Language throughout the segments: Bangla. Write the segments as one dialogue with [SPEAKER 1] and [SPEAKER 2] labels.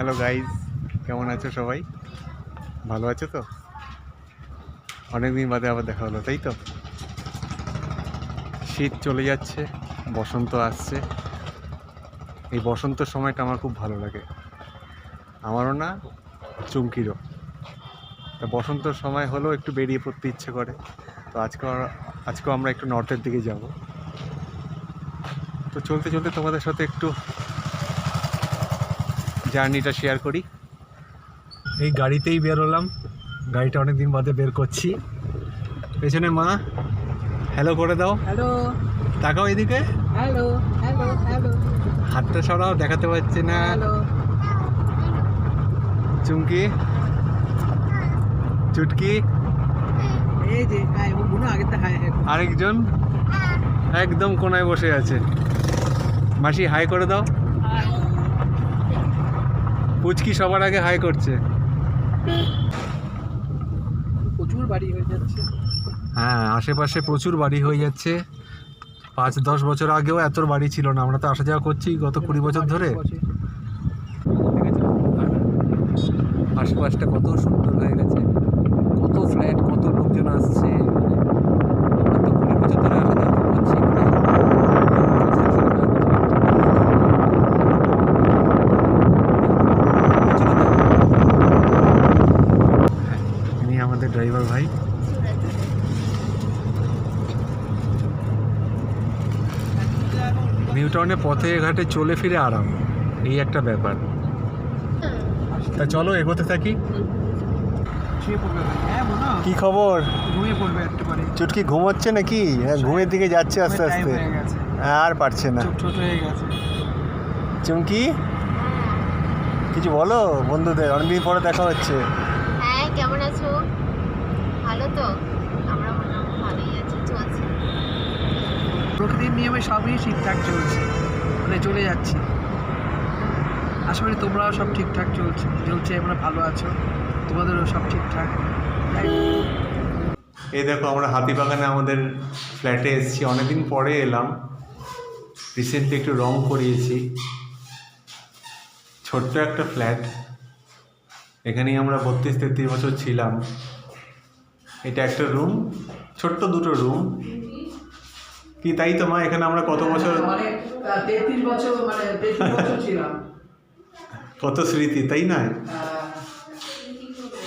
[SPEAKER 1] হ্যালো গাইজ কেমন আছো সবাই? ভালো আছো তো? অনেকদিন বাদে আবার দেখা হলো, তাই তো? শীত চলে যাচ্ছে, বসন্ত আসছে। এই বসন্ত সময়টা আমার খুব ভালো লাগে। আমারও না চুমকিরও। তা বসন্তর সময় হলেও একটু বেরিয়ে পড়তে ইচ্ছে করে। তো আজকে আজকেও আমরা একটু নর্থের দিকে যাব। তো চলতে চলতে তোমাদের সাথে একটু জার্নিটা শেয়ার করি। এই গাড়িতেই বেরোলাম গাড়িটা অনেক দিন বাদে বের করছি। পেছনে মা হ্যালো করে দাও।
[SPEAKER 2] হ্যালো
[SPEAKER 1] তাকাও এদিকে।
[SPEAKER 2] হ্যালো হ্যালো হ্যালো
[SPEAKER 1] হাতটা সরাও দেখাতে পারছে না। চুমকি। চুটকি।
[SPEAKER 2] এই যে হাই ও আগে তো হাই হাই
[SPEAKER 1] আরেকজন। একদম কোনায় বসে আছে। মাসি হাই করে দাও। পুচকি সবার আগে হাই করছে।
[SPEAKER 2] প্রচুর বাড়ি হয়ে যাচ্ছে।
[SPEAKER 1] হ্যাঁ আশেপাশে প্রচুর বাড়ি হয়ে যাচ্ছে। পাঁচ দশ বছর আগেও এত বাড়ি ছিল না। আমরা তো আসা যাওয়া করছি গত কুড়ি বছর ধরে। আশেপাশটা কত সুন্দর হয়ে গেছে কত ফ্ল্যাট কত লোকজন আসছে আমরা তো কুড়ি বছর ধরে আসা যাওয়া করছি মানে ইনি আমাদের ড্রাইভার ভাই। নিউটাউনে পথে ঘাটে চলে ফিরে আরাম এই একটা ব্যাপার। তা চলো এগোতে থাকি। কি খবর? চুটকি ঘুমোচ্ছে নাকি? হ্যাঁ ঘুমের দিকে যাচ্ছে আস্তে আস্তে।
[SPEAKER 2] হয়ে
[SPEAKER 1] আর পারছে না।
[SPEAKER 2] চোখ ছোট হয়ে গেছে।
[SPEAKER 1] চুমকি? কিছু বলো বন্ধুদের অনেকদিন পরে দেখা হচ্ছে।
[SPEAKER 3] হ্যাঁ কেমন আছো? ভালো তো? আমরা মোটামুটি ভালোই আছি চলছে।
[SPEAKER 2] প্রকৃতির নিয়মে সবই ঠিকঠাক চলছে মানে চলে যাচ্ছে। আশা করি তোমরাও সব ঠিকঠাক চলছে চলছে আমরা ভালো আছো তোমাদেরও সব ঠিকঠাক।
[SPEAKER 1] এই দেখো আমরা হাতিবাগানে আমাদের ফ্ল্যাটে এসেছি অনেকদিন পরে এলাম। রিসেন্টলি একটু রং করিয়েছি। ছোট্ট একটা ফ্ল্যাট। এখানেই আমরা বত্রিশ তেত্রিশ বছর ছিলাম। এটা একটা রুম ছোট্ট দুটো রুম কি তাই তো মা? এখানে আমরা কত বছর
[SPEAKER 2] মানে তেত্রিশ বছর মানে ছিলাম।
[SPEAKER 1] কত স্মৃতি তাই না?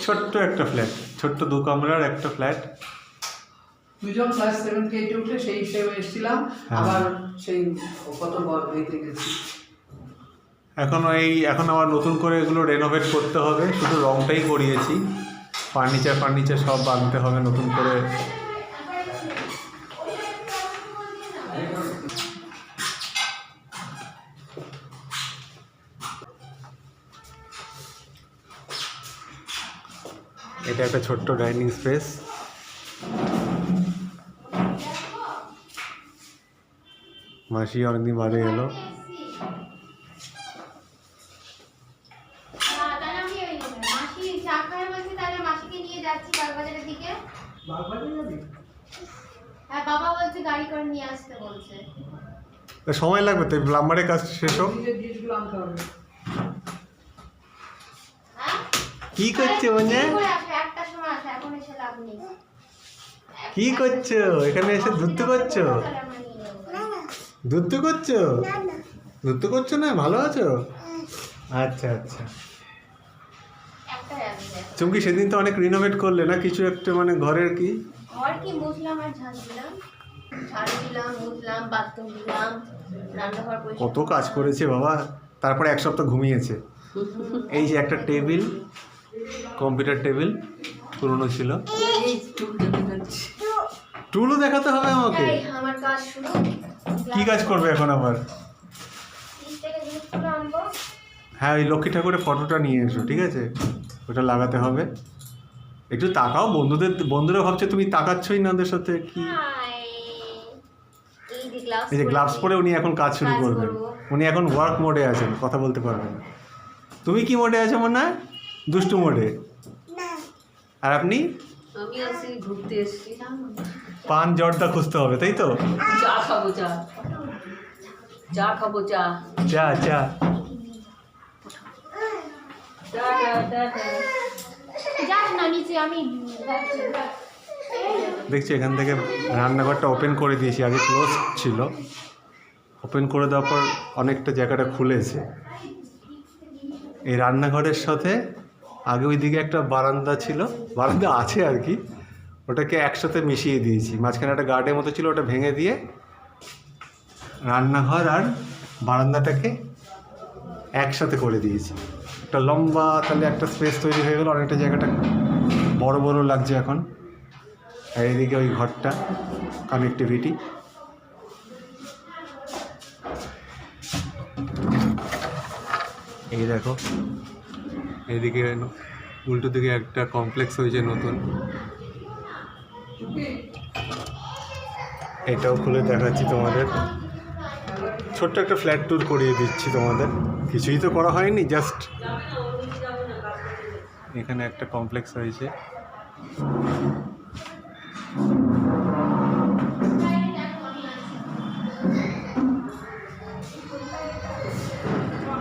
[SPEAKER 1] ছোট্ট একটা ফ্ল্যাট ছোট্ট দু কামরার একটা ফ্ল্যাট
[SPEAKER 2] দুজন ক্লাস সেভেন কে এইটে উঠে সেই হিসেবে এসেছিলাম।
[SPEAKER 1] হ্যাঁ।
[SPEAKER 2] আবার সেই কত বড় হইতে গেছি।
[SPEAKER 1] এখন এই এখন আবার নতুন করে এগুলো রেনোভেট করতে হবে। শুধু রংটাই করিয়েছি। ফার্নিচার ফার্নিচার সব বাঁধতে হবে নতুন করে। এটা একটা ছোট্ট ডাইনিং স্পেস। মাসি অনেকদিন বাদে এলো
[SPEAKER 3] তাহলে আমি ওই মাসি চা খাওয়ার বলছি তাহলে মাসিকে নিয়ে যাচ্ছি বাগবাজারের দিকে। হ্যাঁ বাবা বলছে গাড়ি করে নিয়ে আসতে বলছে।
[SPEAKER 1] সময় লাগবে তো প্লাম্বারের কাজ শেষ হোক।
[SPEAKER 3] হ্যাঁ?
[SPEAKER 1] কি করছ মানে? কি করছ? এখানে এসে ধুতে করছ। ধুতে করছ? ধুতে করছ না? ভালো আছো? আচ্ছা আচ্ছা।
[SPEAKER 3] আসবে
[SPEAKER 1] চুমকি সেদিন তো অনেক রিনোভেট করলে না? কিছু একটা মানে ঘরের কি?
[SPEAKER 3] ঘর কি মুছলাম আর দিলাম। ঝাড়ু দিলাম মুছলাম বাথরুম দিলাম রান্নাঘর
[SPEAKER 1] কত কাজ করেছে বাবা। তারপরে এক সপ্তাহ ঘুমিয়েছে। এই যে একটা টেবিল কম্পিউটার টেবিল পুরনো ছিল। টুলও দেখাতে হবে আমাকে। কি কাজ করবে এখন আবার? হ্যাঁ ওই লক্ষ্মী ঠাকুরের ফটোটা নিয়ে এসো ঠিক আছে? ওটা লাগাতে হবে। একটু তাকাও বন্ধুদের বন্ধুরা ভাবছে তুমি তাকাচ্ছই না ওদের সাথে কি?
[SPEAKER 3] এই যে গ্লাভস
[SPEAKER 1] এই যে গ্লাভস পরে উনি এখন কাজ শুরু করবেন। উনি এখন ওয়ার্ক মোডে আছেন কথা বলতে পারবেন তুমি কি মোডে আছো মনে হয়? দুষ্টু মোডে আর আপনি? পান জর্দা খুঁজতে হবে তাই তো?
[SPEAKER 4] চা খাব চা। চা খাব চা।
[SPEAKER 1] চা চা। দেখছি এখান থেকে রান্নাঘরটা ওপেন করে দিয়েছি, আগে ক্লোজ ছিল। ওপেন করে দেওয়ার পর অনেকটা জায়গাটা খুলেছে। এই রান্নাঘরের সাথে আগে ওইদিকে একটা বারান্দা ছিল, বারান্দা আছে আর কি। ওটাকে একসাথে মিশিয়ে দিয়েছি। মাঝখানে একটা গার্ডের মতো ছিল, ওটা ভেঙে দিয়ে রান্নাঘর আর বারান্দাটাকে একসাথে করে দিয়েছি। একটা লম্বা তাহলে একটা স্পেস তৈরি হয়ে গেল অনেকটা জায়গাটা বড় বড় লাগছে এখন। আর এদিকে ওই ঘরটা কানেক্টিভিটি এই দেখো, এদিকে উল্টো দিকে একটা কমপ্লেক্স হয়েছে নতুন। এটাও খুলে দেখাচ্ছি তোমাদের। ছোট্ট একটা ফ্ল্যাট ট্যুর করিয়ে দিচ্ছি তোমাদের। কিছুই তো করা হয়নি জাস্ট এখানে একটা কমপ্লেক্স হয়েছে।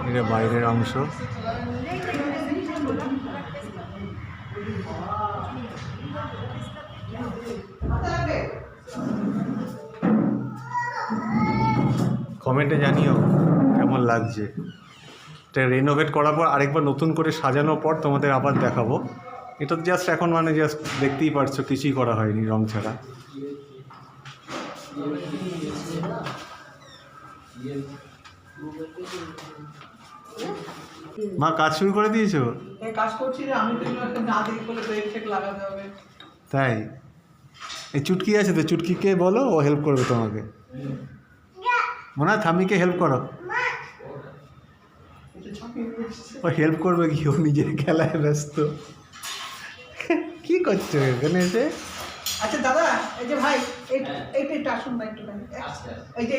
[SPEAKER 1] এটা বাইরের অংশ। কমেন্টে জানিও কেমন লাগছে। এটা রেনোভেট করার পর আরেকবার নতুন করে সাজানোর পর তোমাদের আবার দেখাবো। এটা জাস্ট এখন মানে জাস্ট দেখতেই পারছ কিছুই করা হয়নি রং ছাড়া। মা কাজ শুরু করে দিয়েছ?
[SPEAKER 2] কাজ করছি রে আমি তো না দেখি বলে ব্রেক টেক লাগাতে হবে।
[SPEAKER 1] তাই? এই চুটকি আছে তো চুটকিকে বলো ও হেল্প করবে তোমাকে। মনে হয় থামিকে হেল্প করো। ও হেল্প করবে কি? ও নিজের খেলায় ব্যস্ত। কি করছ এখানে এসে?
[SPEAKER 2] আচ্ছা দাদা এই যে ভাই এইটা আসুন না একটুখানি। এই যে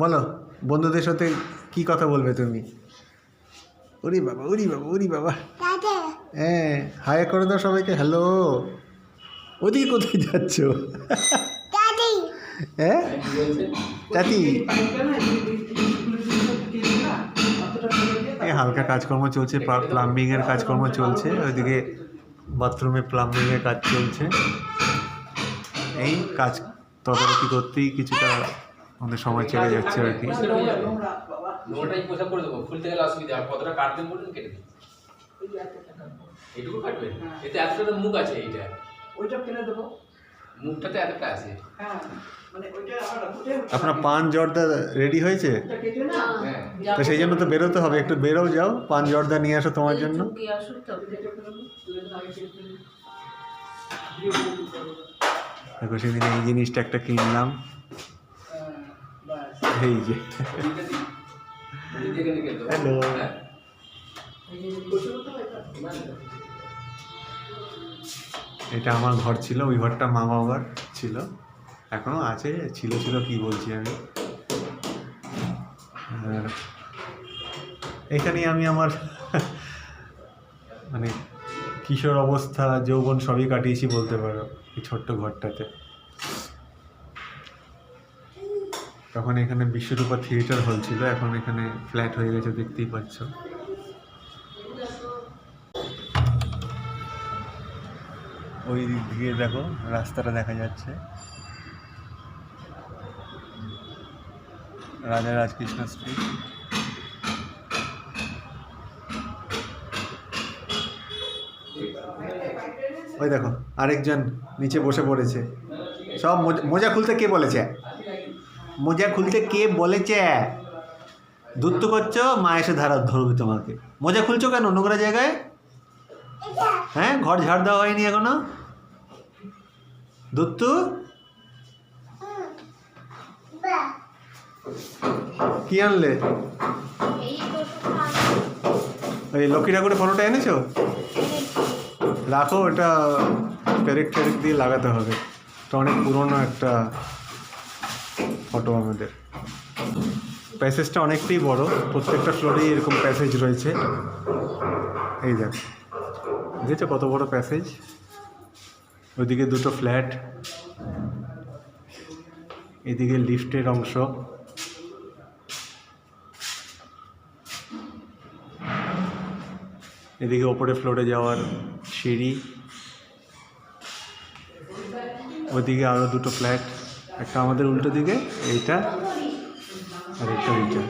[SPEAKER 1] বলো বন্ধুদের সাথে কি কথা বলবে তুমি? উরি বাবা উরি বাবা উরি বাবা। হ্যাঁ হাই করে দাও সবাইকে হ্যালো ওদিকে কোথায় যাচ্ছ? হ্যাঁ
[SPEAKER 2] এই
[SPEAKER 1] হালকা কাজকর্ম চলছে প্লাম্বিংয়ের কাজকর্ম চলছে ওইদিকে বাথরুমে প্লাম্বিংয়ের কাজ চলছে। এই কাজ তদারকি করতেই কিছুটা আমাদের সময় চলে যাচ্ছে আর কি।
[SPEAKER 2] কাটবো।
[SPEAKER 5] এতে এতটা মুখ আছে এইটা।
[SPEAKER 2] ওইটা ফেলে দেবো।
[SPEAKER 5] মুখটাতে এতটা আছে।
[SPEAKER 2] হ্যাঁ। মানে
[SPEAKER 1] আপনার পান জর্দা রেডি হয়েছে?
[SPEAKER 5] হ্যাঁ।
[SPEAKER 1] তো সেই জন্য তো বেরোতে হবে একটু বেরোও যাও পান জর্দা নিয়ে আসো তোমার জন্য। দেখো সেদিন এই জিনিসটা একটা কিনলাম।
[SPEAKER 2] হ্যাঁ,
[SPEAKER 1] এই যে.
[SPEAKER 5] হ্যাঁ
[SPEAKER 2] এটা।
[SPEAKER 1] এটা আমার ঘর ছিল ওই ঘরটা মা বাবার ছিল। এখনও আছে, ছিল ছিল, কি বলছি আমি? আর এখানেই আমি আমার মানে কিশোর অবস্থা, যৌবন সবই কাটিয়েছি বলতে পারো, এই ছোট্ট ঘরটাতে। তখন এখানে বিশ্বরূপা থিয়েটার হল ছিল, এখন এখানে ফ্ল্যাট হয়ে গেছে, দেখতেই পাচ্ছ। ওই দিক দিয়ে দেখো, রাস্তাটা দেখা যাচ্ছে। রাজা রাজকৃষ্ণ স্ট্রিট ওই দেখো, আরেকজন নিচে বসে পড়েছে। সব মোজা- খুলতে কে বলেছে? মোজা খুলতে কে বলেছে? দুধ তো করছ, মা এসে ধারা ধরবে তোমাকে। মোজা খুলছো কেন, নোংরা জায়গায়? হ্যাঁ ঘর ঝাড় দেওয়া হয়নি এখনও? দুত্তু কি আনলে?
[SPEAKER 3] এই
[SPEAKER 1] লক্ষ্মী ঠাকুরের ফটোটা এনেছো? রাখো, এটা পেরেক টেরেক দিয়ে লাগাতে হবে। এটা অনেক পুরনো একটা ফটো আমাদের। প্যাসেজটা অনেকটাই বড়, প্রত্যেকটা ফ্লোরেই এরকম প্যাসেজ রয়েছে। এই দেখ, দেখেছ কত বড় প্যাসেজ ওইদিকে দুটো ফ্ল্যাট এদিকে লিফটের অংশ। এদিকে ওপরে ফ্লোরে যাওয়ার সিঁড়ি। ওদিকে আরও দুটো ফ্ল্যাট একটা আমাদের উল্টো দিকে, এইটা আর একটা ওইটা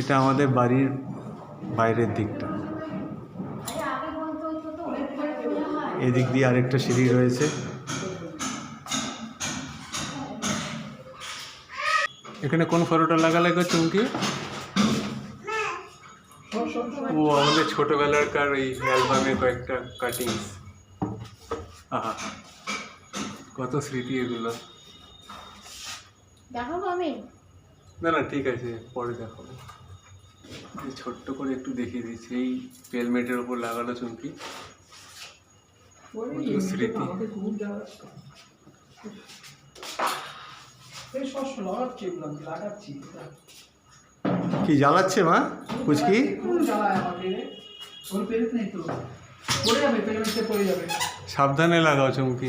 [SPEAKER 1] এটা আমাদের বাড়ির বাইরের দিকটা। এদিক দিয়ে আরেকটা সিঁড়ি রয়েছে। এখানে কোন ফটোটা লাগালে গো চুমকি? ও আমাদের ছোটবেলার কার এই অ্যালবামে কয়েকটা কাটিং আহা কত স্মৃতি এগুলো।
[SPEAKER 3] দেখাবো আমি?
[SPEAKER 1] না না ঠিক আছে পরে দেখাবো। ছোট্ট করে একটু দেখিয়ে দিচ্ছি এই পেলমেটের ওপর লাগানো চুমকি। স্মৃতি
[SPEAKER 2] আমাকে খুব জ্বালা এই সব লাগাচ্ছি এগুলো আমি লাগাচ্ছি
[SPEAKER 1] কি জ্বালাচ্ছে মা? কুচকি? সাবধানে লাগাও চমকি।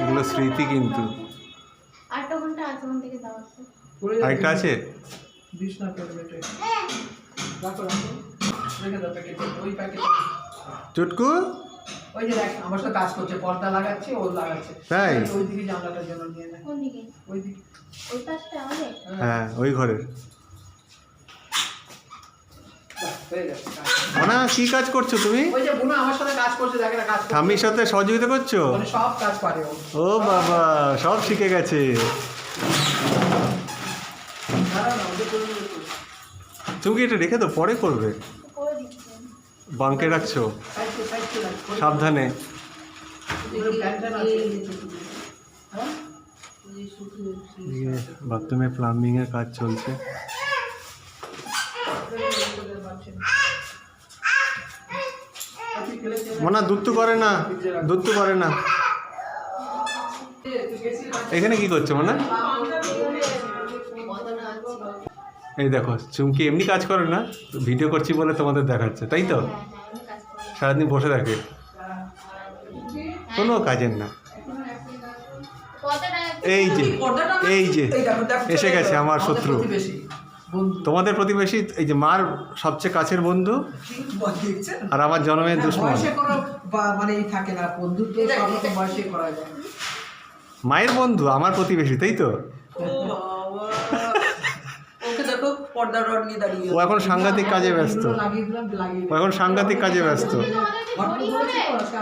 [SPEAKER 1] এগুলো স্মৃতি কিন্তু। আরেকটা আছে?
[SPEAKER 2] প্যাকেটে
[SPEAKER 1] চুটকু?
[SPEAKER 2] ওই যে দেখ আমার সাথে কাজ করছে পর্দা লাগাচ্ছে ও লাগাচ্ছে।
[SPEAKER 1] তাই?
[SPEAKER 2] ওই দিকে জানলাটার জন্য নিয়ে নেয়
[SPEAKER 3] কোন দিকে?
[SPEAKER 2] ওই দিকে।
[SPEAKER 3] ওই পাশটা আমাদের?
[SPEAKER 1] হ্যাঁ ওই ঘরের। মনা কি কাজ করছ তুমি?
[SPEAKER 2] ওই যে বুনো আমার সাথে কাজ করছে দেখে না কাজ করছে।
[SPEAKER 1] সাথে সহযোগিতা করছ?
[SPEAKER 2] মানে সব কাজ পারে ও।
[SPEAKER 1] বাবা সব শিখে গেছে।
[SPEAKER 2] তুমি।
[SPEAKER 1] চুমকি এটা রেখে তো পরে করবে? বাঙ্কে রাখছো। সাবধানে? বাথরুমে প্লাম্বিং এর কাজ চলছে। মনা দুত্তু করে না দুত্তু করে না। এখানে কি করছে মনা? এই দেখো, চুমকি এমনি কাজ করে না, ভিডিও করছি বলে তোমাদের দেখাচ্ছে, তাই তো
[SPEAKER 3] হ্যাঁ হ্যাঁ আমি কাজ করি
[SPEAKER 1] সারাদিন বসে থাকে। কোনো কাজের না। এই যে এই যে, এসে গেছে আমার শত্রু। তোমাদের প্রতিবেশী, এই যে মার সবচেয়ে কাছের বন্ধু আর আমার জন্মের দুশ্মন।
[SPEAKER 2] মানে
[SPEAKER 1] মায়ের বন্ধু, আমার প্রতিবেশী, তাই তো?
[SPEAKER 6] দেখো পর্দা রড নিয়ে দাঁড়িয়ে
[SPEAKER 1] ও এখন সাংঘাতিক কাজে ব্যস্ত। ও এখন সাংঘাতিক কাজে ব্যস্ত।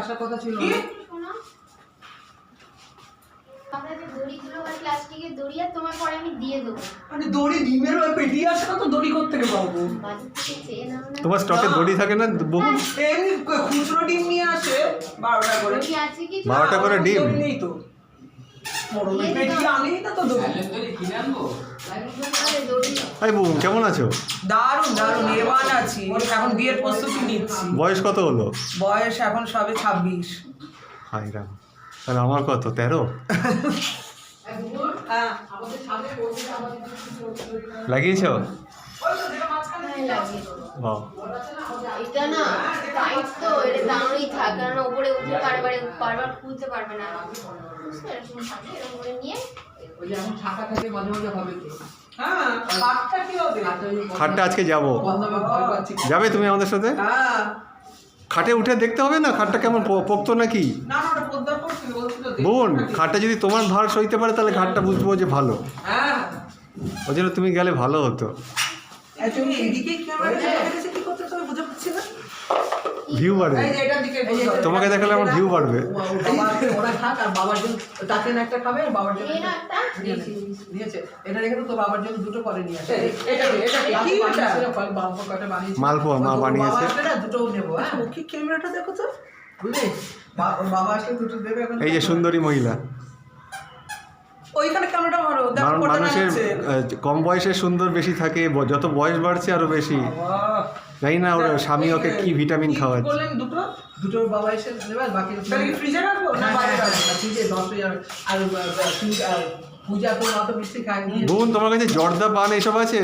[SPEAKER 2] আসার কথা ছিল
[SPEAKER 3] শোনো আমরা যে দড়িগুলো আর প্লাস্টিকের দড়ি আর তোমার
[SPEAKER 6] মানে
[SPEAKER 1] স্টকে দড়ি থাকে না। বহু
[SPEAKER 6] খুচরো ডিম নিয়ে আসে বারোটা করে।
[SPEAKER 3] দড়ি আছে কি?
[SPEAKER 1] বারোটা করে ডিম?
[SPEAKER 6] নেই তো।
[SPEAKER 1] কেমন আছো?
[SPEAKER 6] দারুণ দারুণ এবার আছি। এখন বিয়ের প্রস্তুতি নিচ্ছি।
[SPEAKER 1] বয়স কত হলো?
[SPEAKER 6] বয়স এখন সবে ছাব্বিশ।
[SPEAKER 1] হাই রাম। তাহলে আমার কত তেরো?
[SPEAKER 6] হ্যাঁ।
[SPEAKER 1] লাগিয়েছ?
[SPEAKER 3] হ্যাঁ, এটা না টাইট তো এটা দাঁড়িয়েই থাক। কারণ উপরে উঠে খুলতে পারবে না। বুঝতে এরকম এরকম করে নিয়ে
[SPEAKER 6] হ্যাঁ
[SPEAKER 1] খাটটা আজকে যাব।
[SPEAKER 2] পাচ্ছি।
[SPEAKER 1] যাবে তুমি আমাদের সাথে?
[SPEAKER 6] হ্যাঁ।
[SPEAKER 1] খাটে উঠে দেখতে হবে না? খাটটা কেমন প- পোক্ত নাকি? বোন খাটটা যদি তোমার ভার সইতে পারে তাহলে খাটটা বুঝব যে ভালো।
[SPEAKER 6] হ্যাঁ।
[SPEAKER 1] ওই জন্য তুমি গেলে ভালো হতো। ভিউ বাড়বে। তোমাকে দেখালে আমার ভিউ বাড়বে।
[SPEAKER 2] ও- ও ওরা খাক আর বাবার জন্য টাকেন একটা খাবে আর বাবার জন্য
[SPEAKER 3] এই না একটা
[SPEAKER 2] নিয়ে নে। নিয়েছে এটা রেখে তো বাবার জন্য দুটো করে নিয়ে আসে।
[SPEAKER 6] এই, এটা কি, এটা কি? কি ওটা?
[SPEAKER 2] বাবা কয়টা বানিয়েছে।
[SPEAKER 1] মালপোয়া মা বানিয়েছে।
[SPEAKER 2] দুটো নেব। হ্যাঁ
[SPEAKER 6] ও ক্যামেরাটা দেখো তো?
[SPEAKER 2] বুঝলি? বাবা আসলে দুটো দেবে এখন।
[SPEAKER 1] এই যে সুন্দরী মহিলা।
[SPEAKER 6] ওইখানে ক্যামেরাটা মারো
[SPEAKER 1] মানু- মানুষের কম বয়সে সুন্দর বেশি থাকে যত বয়স বাড়ছে আরও বেশি। জানি না ওর স্বামী ওকে কি ভিটামিন খাওয়াচ্ছে।
[SPEAKER 6] বললেন দুটো
[SPEAKER 2] দুটো বাবা এসে নেবে বাকি
[SPEAKER 6] তাহলে কি ফ্রিজে রাখব? না
[SPEAKER 2] হ্যাঁ,
[SPEAKER 6] বাইরে
[SPEAKER 2] হ্যাঁ,
[SPEAKER 6] রাখব
[SPEAKER 2] ফ্রিজে দশ হাজার আর পূজা তো অত মিষ্টি খায়
[SPEAKER 1] বোন তোমার কাছে জর্দা পান এসব আছে?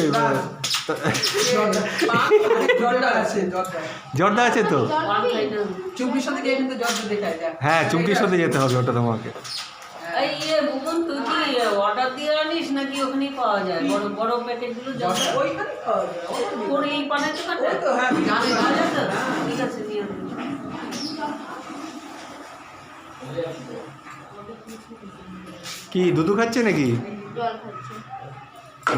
[SPEAKER 2] আছে
[SPEAKER 1] জর্দা। আছে তো?
[SPEAKER 2] চুপির সাথে গিয়ে কিন্তু জলটা দেখায় যায়
[SPEAKER 1] হ্যাঁ চুমকির সাথে যেতে হবে ওটা তোমাকে।
[SPEAKER 4] এই ইয়ে বুকুন তুই কি অর্ডার দিয়ে আনিস নাকি ওখানেই পাওয়া যায়? বড় বড় প্যাকেটগুলো
[SPEAKER 6] ওইখানে পাওয়া যায়, ওখানে।
[SPEAKER 4] এই পানের দোকানটা?
[SPEAKER 6] তো, হ্যাঁ?
[SPEAKER 4] ঠিক আছে নিয়ে
[SPEAKER 1] কি দুধু খাচ্ছে নাকি?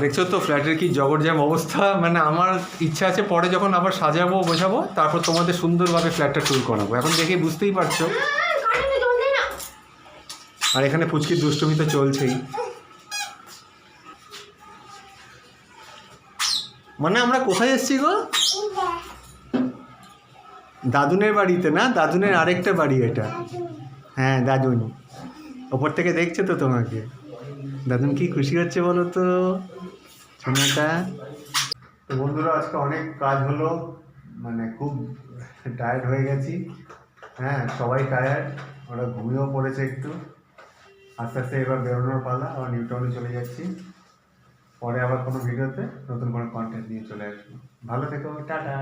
[SPEAKER 1] দেখছ তো ফ্ল্যাটের কি জগরজাম অবস্থা? মানে আমার ইচ্ছা আছে পরে যখন আবার সাজাবো বোঝাবো তারপর তোমাদের সুন্দরভাবে ফ্ল্যাটটা ট্যুর করাবো। এখন দেখে বুঝতেই পারছ। আর এখানে পুচকির দুষ্টুমি তো চলছেই। মানে আমরা কোথায় এসেছি গো? দাদুনের বাড়িতে না? দাদুনের আরেকটা বাড়ি এটা। হ্যাঁ দাদুন। ওপর থেকে দেখছে তো তোমাকে। দাদুন কি খুশি হচ্ছে বলো তো? সোনাটা। তো বন্ধুরা, আজকে অনেক কাজ হলো। মানে খুব টায়ার্ড হয়ে গেছি। হ্যাঁ সবাই টায়ার্ড ওরা ঘুমিয়েও পড়েছে একটু। আস্তে আস্তে এবার বেরোনোর পালা, আবার নিউটাউনে চলে যাচ্ছি। পরে আবার কোনো ভিডিওতে নতুন কোনো কন্টেন্ট নিয়ে চলে আসব। ভালো থেকো, টাটা।